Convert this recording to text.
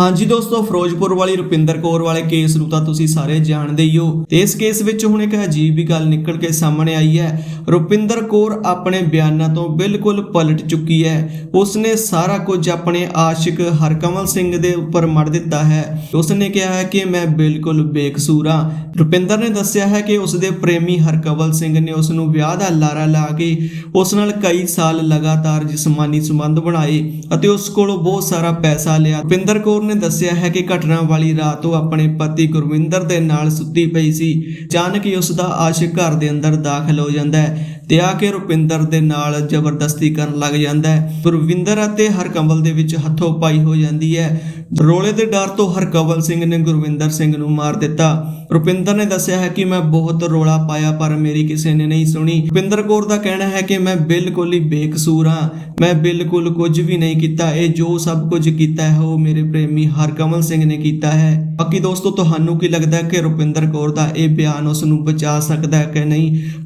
ਹਾਂਜੀ ਦੋਸਤੋ, ਫਿਰੋਜ਼ਪੁਰ ਵਾਲੀ ਰੁਪਿੰਦਰ ਕੌਰ ਵਾਲੇ ਕੇਸ ਨੂੰ ਤਾਂ ਤੁਸੀਂ ਸਾਰੇ ਜਾਣਦੇ ਹੀ ਹੋ। ਤੇ ਇਸ ਕੇਸ ਵਿੱਚ ਹੁਣ ਇੱਕ ਅਜੀਬ ਹੀ ਗੱਲ ਨਿਕਲ ਕੇ ਸਾਹਮਣੇ ਆਈ ਹੈ। ਰੁਪਿੰਦਰ ਕੌਰ ਆਪਣੇ ਬਿਆਨਾਂ ਤੋਂ ਬਿਲਕੁਲ ਪਲਟ ਚੁੱਕੀ ਹੈ। ਉਸਨੇ ਸਾਰਾ ਕੁਝ ਆਪਣੇ ਆਸ਼ਿਕ ਹਰਕਮਲ ਸਿੰਘ ਦੇ ਉੱਪਰ ਮੜ ਦਿੱਤਾ ਹੈ। ਉਸਨੇ ਕਿਹਾ ਹੈ ਕਿ ਮੈਂ ਬਿਲਕੁਲ ਬੇਕਸੂਰ ਹਾਂ। ਰੁਪਿੰਦਰ ਨੇ ਦੱਸਿਆ ਹੈ ਕਿ ਉਸਦੇ ਪ੍ਰੇਮੀ ਹਰਕਮਲ ਸਿੰਘ ਨੇ ਉਸ ਨੂੰ ਵਿਆਹ ਦਾ ਲਾਰਾ ਲਾ ਕੇ ਉਸ ਨਾਲ ਕਈ ਸਾਲ ਲਗਾਤਾਰ ਜਿਸਮਾਨੀ ਸੰਬੰਧ ਬਣਾਏ ਅਤੇ ਉਸ ਕੋਲੋਂ ਬਹੁਤ ਸਾਰਾ ਪੈਸਾ ਲਿਆ। ਰੁਪਿੰਦਰ ਕੌਰ ਨੇ ਦੱਸਿਆ ਹੈ ਕਿ ਘਟਨਾ ਵਾਲੀ ਰਾਤ ਉਹ ਆਪਣੇ ਪਤੀ ਗੁਰਵਿੰਦਰ ਦੇ ਨਾਲ ਸੁੱਤੀ ਪਈ ਸੀ। ਅਚਾਨਕ ਹੀ ਉਸ ਦਾ ਆਸ਼ਿਕ ਘਰ ਦੇ ਅੰਦਰ ਦਾਖਲ ਹੋ ਜਾਂਦਾ ਹੈ ਤੇ ਆ ਕੇ ਰੁਪਿੰਦਰ ਦੇ ਨਾਲ ਜ਼ਬਰਦਸਤੀ ਕਰਨ ਲੱਗ ਜਾਂਦਾ ਹੈ। ਗੁਰਵਿੰਦਰ ਅਤੇ ਹਰਕਮਲ ਦੇ ਵਿੱਚ ਹੱਥੋਂ ਪਾਈ ਹੋ ਜਾਂਦੀ ਹੈ। ਰੋਲੇ ਦੇ ਡਰ ਤੋਂ ਹਰਕਮਲ ਸਿੰਘ ਨੇ ਗੁਰਵਿੰਦਰ ਸਿੰਘ ਨੂੰ ਮਾਰ ਦਿੱਤਾ। ਰੁਪਿੰਦਰ ਨੇ ਦੱਸਿਆ ਹੈ ਕਿ ਮੈਂ ਬਹੁਤ ਰੋਲਾ ਪਾਇਆ, ਪਰ ਮੇਰੀ ਕਿਸੇ ਨੇ ਨਹੀਂ ਸੁਣੀ। ਰੁਪਿੰਦਰ ਕੌਰ ਦਾ ਕਹਿਣਾ ਹੈ ਕਿ ਮੈਂ ਬਿਲਕੁਲ ਹੀ ਬੇਕਸੂਰ ਹਾਂ। ਮੈਂ ਬਿਲਕੁਲ ਕੁਝ ਵੀ ਨਹੀਂ ਕੀਤਾ। ਇਹ ਜੋ ਸਭ ਕੁਝ ਕੀਤਾ ਹੈ, ਉਹ ਮੇਰੇ ਪ੍ਰੇਮੀ ਪ੍ਰੇਮੀ ਹਰਕਮਲ ਸਿੰਘ ਨੇ ਕੀਤਾ ਹੈ। ਬਾਕੀ ਦੋਸਤੋ, ਤੁਹਾਨੂੰ ਕੀ ਲੱਗਦਾ ਹੈ ਕਿ ਰੁਪਿੰਦਰ ਕੌਰ ਦਾ ਇਹ ਬਿਆਨ ਉਸ ਨੂੰ ਬਚਾ ਸਕਦਾ ਹੈ ਕਿ ਨਹੀਂ?